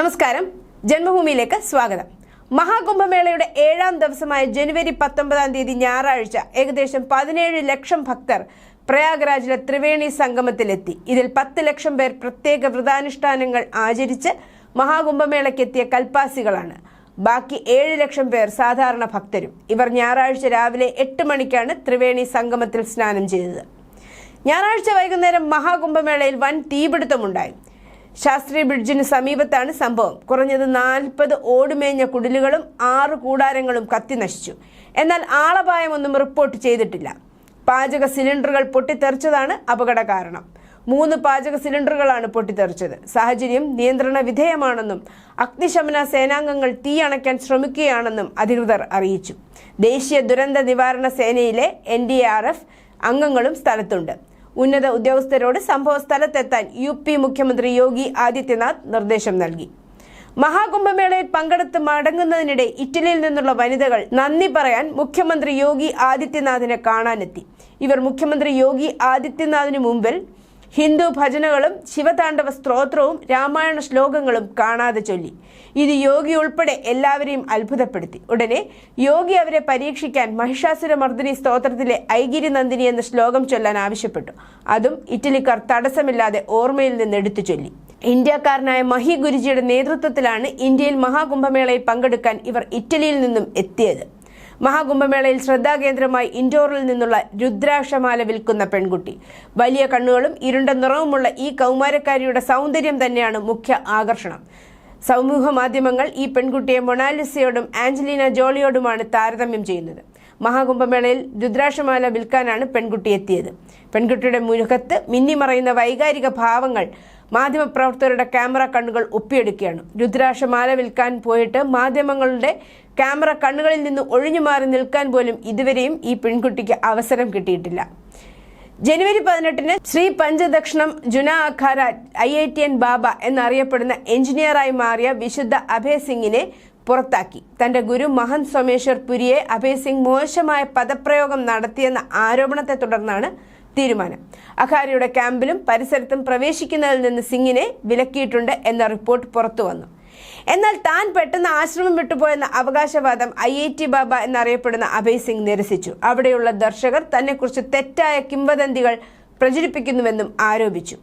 നമസ്കാരം. ജന്മഭൂമിയിലേക്ക് സ്വാഗതം. മഹാകുംഭമേളയുടെ ഏഴാം ദിവസമായ ജനുവരി പത്തൊമ്പതാം തീയതി ഞായറാഴ്ച ഏകദേശം പതിനേഴ് ലക്ഷം ഭക്തർ പ്രയാഗ്രാജിലെ ത്രിവേണി സംഗമത്തിലെത്തി. ഇതിൽ പത്ത് ലക്ഷം പേർ പ്രത്യേക വ്രതാനുഷ്ഠാനങ്ങൾ ആചരിച്ച് മഹാകുംഭമേളയ്ക്കെത്തിയ കൽപ്പാസികളാണ്. ബാക്കി ഏഴ് ലക്ഷം പേർ സാധാരണ ഭക്തരും. ഇവർ ഞായറാഴ്ച രാവിലെ എട്ട് മണിക്കാണ് ത്രിവേണി സംഗമത്തിൽ സ്നാനം ചെയ്തത്. ഞായറാഴ്ച വൈകുന്നേരം മഹാകുംഭമേളയിൽ വൻ തീപിടുത്തമുണ്ടായി. ശാസ്ത്രി ബ്രിഡ്ജിന് സമീപത്താണ് സംഭവം. കുറഞ്ഞത് നാൽപ്പത് ഓടുമേഞ്ഞ കുടിലുകളും ആറ് കൂടാരങ്ങളും കത്തി നശിച്ചു. എന്നാൽ ആളപായമൊന്നും റിപ്പോർട്ട് ചെയ്തിട്ടില്ല. പാചക സിലിണ്ടറുകൾ പൊട്ടിത്തെറിച്ചതാണ് അപകട കാരണം മൂന്ന് പാചക സിലിണ്ടറുകളാണ് പൊട്ടിത്തെറിച്ചത്. സാഹചര്യം നിയന്ത്രണ വിധേയമാണെന്നും അഗ്നിശമന സേനാംഗങ്ങൾ തീ അണയ്ക്കാൻ ശ്രമിക്കുകയാണെന്നും അധികൃതർ അറിയിച്ചു. ദേശീയ ദുരന്ത നിവാരണ സേനയിലെ എൻ അംഗങ്ങളും സ്ഥലത്തുണ്ട്. ഉന്നത ഉദ്യോഗസ്ഥരോട് സംഭവ സ്ഥലത്തെത്താൻ യു പി മുഖ്യമന്ത്രി യോഗി ആദിത്യനാഥ് നിർദ്ദേശം നൽകി. മഹാകുംഭമേളയിൽ പങ്കെടുത്ത് മടങ്ങുന്നതിനിടെ ഇറ്റലിയിൽ നിന്നുള്ള വനിതകൾ നന്ദി പറയാൻ മുഖ്യമന്ത്രി യോഗി ആദിത്യനാഥിനെ കാണാനെത്തി. ഇവർ മുഖ്യമന്ത്രി യോഗി ആദിത്യനാഥിന് മുമ്പിൽ ഹിന്ദു ഭജനകളും ശിവതാണ്ഡവ സ്ത്രോത്രവും രാമായണ ശ്ലോകങ്ങളും കാണാതെ ചൊല്ലി. ഇത് യോഗി ഉൾപ്പെടെ എല്ലാവരെയും അത്ഭുതപ്പെടുത്തി. ഉടനെ യോഗി അവരെ പരീക്ഷിക്കാൻ മഹിഷാസുരമർദ്ദിനി സ്തോത്രത്തിലെ ഐഗിരി നന്ദിനി എന്ന ശ്ലോകം ചൊല്ലാൻ ആവശ്യപ്പെട്ടു. അതും ഇറ്റലിക്കാർ തടസ്സമില്ലാതെ ഓർമ്മയിൽ നിന്ന് എടുത്തു ചൊല്ലി. ഇന്ത്യക്കാരനായ മഹി ഗുരുജിയുടെ നേതൃത്വത്തിലാണ് ഇന്ത്യയിൽ മഹാകുംഭമേളയിൽ പങ്കെടുക്കാൻ ഇവർ ഇറ്റലിയിൽ നിന്നും എത്തിയത്. മഹാകുംഭമേളയിൽ ശ്രദ്ധാകേന്ദ്രമായി ഇൻഡോറിൽ നിന്നുള്ള രുദ്രാക്ഷമാല വിൽക്കുന്ന പെൺകുട്ടി. വലിയ കണ്ണുകളും ഇരുണ്ട നിറവുമുള്ള ഈ കൗമാരക്കാരിയുടെ സൗന്ദര്യം തന്നെയാണ് മുഖ്യ ആകർഷണം. സമൂഹ മാധ്യമങ്ങൾ ഈ പെൺകുട്ടിയെ മൊണാലിസയോടും ആഞ്ചലീന ജോളിയോടുമാണ് താരതമ്യം ചെയ്യുന്നത്. മഹാകുംഭമേളയിൽ രുദ്രാക്ഷമാല വിൽക്കാനാണ് പെൺകുട്ടി എത്തിയത്. പെൺകുട്ടിയുടെ മുഖത്ത് മിന്നിമറയുന്ന വൈകാരിക ഭാവങ്ങൾ മാധ്യമപ്രവർത്തകരുടെ ക്യാമറ കണ്ണുകൾ ഒപ്പിയെടുക്കുകയാണ്. രുദ്രാക്ഷമാല വിൽക്കാൻ പോയിട്ട് മാധ്യമങ്ങളുടെ ക്യാമറ കണ്ണുകളിൽ നിന്ന് ഒഴിഞ്ഞു മാറി നിൽക്കാൻ പോലും ഇതുവരെയും ഈ പെൺകുട്ടിക്ക് അവസരം കിട്ടിയിട്ടില്ല. ജനുവരി പതിനെട്ടിന് Shri പഞ്ചദക്ഷിണം Juna Akhara I I T N Baba എന്നറിയപ്പെടുന്ന എഞ്ചിനീയറായി മാറിയ വിശുദ്ധ അഭയ് സിംഗിനെ പുറത്താക്കി. തന്റെ ഗുരു മഹന്ത് സോമേശ്വർ പുരിയെ അഭയ് സിംഗ് മോശമായ പദപ്രയോഗം നടത്തിയെന്ന ആരോപണത്തെ തുടർന്നാണ് തീരുമാനം. അഖാരയുടെ ക്യാമ്പിലും പരിസരത്തും പ്രവേശിക്കുന്നതിൽ നിന്ന് സിംഗിനെ വിലക്കിയിട്ടുണ്ട് എന്ന റിപ്പോർട്ട് പുറത്തു വന്നു എന്നാൽ താൻ പെട്ടെന്ന് ആശ്രമം വിട്ടുപോയെന്ന അവകാശവാദം ഐ ഐ ടി ബാബ എന്നറിയപ്പെടുന്ന അഭയ് സിംഗ് നിരസിച്ചു. അവിടെയുള്ള ദർശകർ തന്നെക്കുറിച്ച് തെറ്റായ കിംവദന്തികൾ പ്രചരിപ്പിക്കുന്നുവെന്നും ആരോപിച്ചു.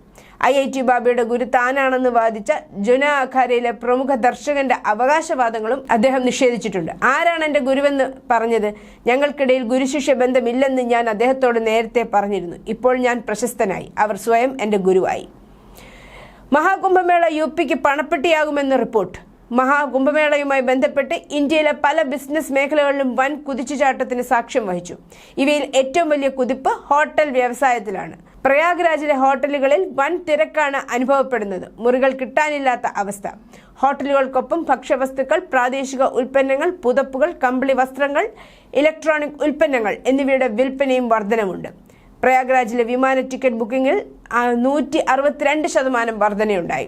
ഐ ഐ ടി ബാബയുടെ ഗുരു താനാണെന്ന് വാദിച്ച ജുന അഖാരയിലെ പ്രമുഖ ദർശകന്റെ അവകാശവാദങ്ങളും അദ്ദേഹം നിഷേധിച്ചിട്ടുണ്ട്. ആരാണ് എന്റെ ഗുരുവെന്ന് പറഞ്ഞത്? ഞങ്ങൾക്കിടയിൽ ഗുരുശിഷ്യ ബന്ധമില്ലെന്ന് ഞാൻ അദ്ദേഹത്തോട് നേരത്തെ പറഞ്ഞിരുന്നു. ഇപ്പോൾ ഞാൻ പ്രശസ്തനായി. അവർ സ്വയം എന്റെ ഗുരുവായി. മഹാകുംഭമേള യു പിക്ക് പണപ്പെട്ടിയാകുമെന്ന് റിപ്പോർട്ട്. മഹാകുംഭമേളയുമായി ബന്ധപ്പെട്ട് ഇന്ത്യയിലെ പല ബിസിനസ് മേഖലകളിലും വൻ കുതിച്ചുചാട്ടത്തിന് സാക്ഷ്യം വഹിച്ചു. ഇവയിൽ ഏറ്റവും വലിയ കുതിപ്പ് ഹോട്ടൽ വ്യവസായത്തിലാണ്. പ്രയാഗ്രാജിലെ ഹോട്ടലുകളിൽ വൻ തിരക്കാണ് അനുഭവപ്പെടുന്നത്. മുറികൾ കിട്ടാനില്ലാത്ത അവസ്ഥ. ഹോട്ടലുകൾക്കൊപ്പം ഭക്ഷ്യവസ്തുക്കൾ പ്രാദേശിക ഉൽപ്പന്നങ്ങൾ പുതപ്പുകൾ കമ്പിളി വസ്ത്രങ്ങൾ ഇലക്ട്രോണിക് ഉൽപ്പന്നങ്ങൾ എന്നിവയുടെ വിൽപ്പനയും വർധനമുണ്ട്. പ്രയാഗ്രാജിലെ വിമാന ടിക്കറ്റ് ബുക്കിംഗിൽ നൂറ്റി അറുപത്തിരണ്ട് ശതമാനം വർധനയുണ്ടായി.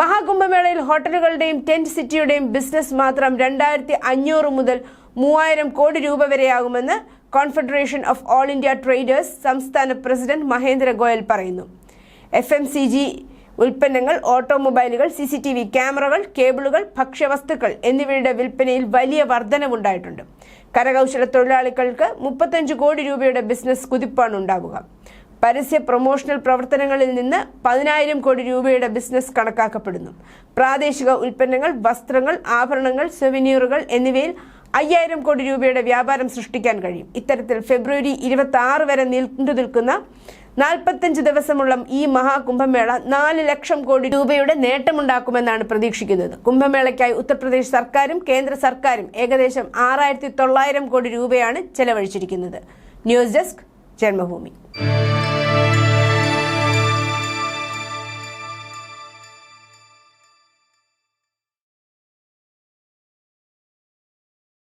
മഹാകുംഭമേളയിൽ ഹോട്ടലുകളുടെയും ടെന്റ് സിറ്റിയുടെയും ബിസിനസ് മാത്രം രണ്ടായിരത്തി അഞ്ഞൂറ് മുതൽ മൂവായിരം കോടി രൂപ വരെയാകുമെന്ന് confederation of all India traders സംസ്ഥാന പ്രസിഡന്റ് മഹേന്ദ്ര ഗോയൽ പറയുന്നു. എഫ് എം സി ജി ഉൽപ്പന്നങ്ങൾ ഓട്ടോമൊബൈലുകൾ സി സി ടി വി ക്യാമറകൾ കേബിളുകൾ ഭക്ഷ്യവസ്തുക്കൾ എന്നിവയുടെ വിൽപ്പനയിൽ വലിയ വർധനവുണ്ടായിട്ടുണ്ട്. കരകൗശല തൊഴിലാളികൾക്ക് മുപ്പത്തഞ്ച് കോടി രൂപയുടെ ബിസിനസ് കുതിപ്പാണ് ഉണ്ടാവുക. പരസ്യ പ്രൊമോഷണൽ പ്രവർത്തനങ്ങളിൽ നിന്ന് പതിനായിരം കോടി രൂപയുടെ ബിസിനസ് കണക്കാക്കപ്പെടുന്നു. പ്രാദേശിക ഉൽപ്പന്നങ്ങൾ വസ്ത്രങ്ങൾ ആഭരണങ്ങൾ സെവിനീറുകൾ എന്നിവയിൽ അയ്യായിരം കോടി രൂപയുടെ വ്യാപാരം സൃഷ്ടിക്കാൻ കഴിയും. ഇത്തരത്തിൽ ഫെബ്രുവരി ഇരുപത്തി വരെ നീണ്ടു നിൽക്കുന്ന നാൽപ്പത്തഞ്ച് ദിവസമുള്ള ഈ മഹാകുംഭമേള നാല് ലക്ഷം കോടി രൂപയുടെ നേട്ടമുണ്ടാക്കുമെന്നാണ് പ്രതീക്ഷിക്കുന്നത്. കുംഭമേളയ്ക്കായി ഉത്തർപ്രദേശ് സർക്കാരും കേന്ദ്ര സർക്കാരും ഏകദേശം ആറായിരത്തി കോടി രൂപയാണ് ചെലവഴിച്ചിരിക്കുന്നത്. News desk Janmabhumi.